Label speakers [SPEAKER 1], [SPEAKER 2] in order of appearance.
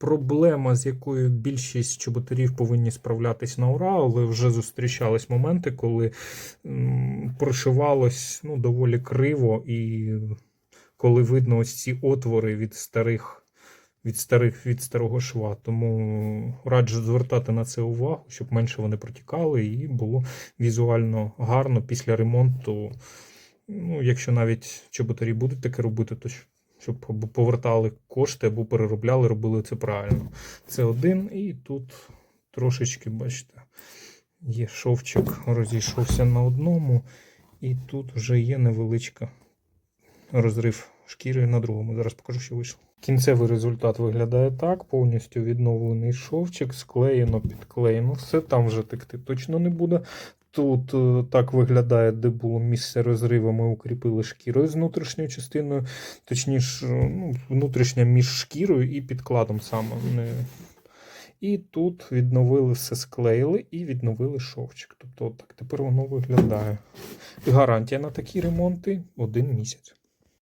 [SPEAKER 1] проблема, з якою більшість чоботарів повинні справлятись на ура, але вже зустрічались моменти, коли прошивалось ну, доволі криво, і коли видно ось ці отвори від старих. Від старих від старого шва, тому раджу звертати на це увагу, щоб менше вони протікали і було візуально гарно після ремонту. Ну, якщо навіть чоботарі будуть таке робити, то щоб повертали кошти, або переробляли, робили це правильно. Це один, і тут трошечки, бачите, є шовчик, розійшовся на одному, і тут вже є невеличка розрив шкіри на другому. Зараз покажу, що вийшло. Кінцевий результат виглядає так: повністю відновлений шовчик, склеєно, підклеєно. Все там вже текти точно не буде. Тут е, так виглядає, де було місце розриву. Ми укріпили шкірою з внутрішньою частиною, точніше, е, ну, внутрішня між шкірою і підкладом саме. І тут відновили все, склеїли і відновили шовчик. Тобто, так тепер воно виглядає. Гарантія на такі ремонти один місяць.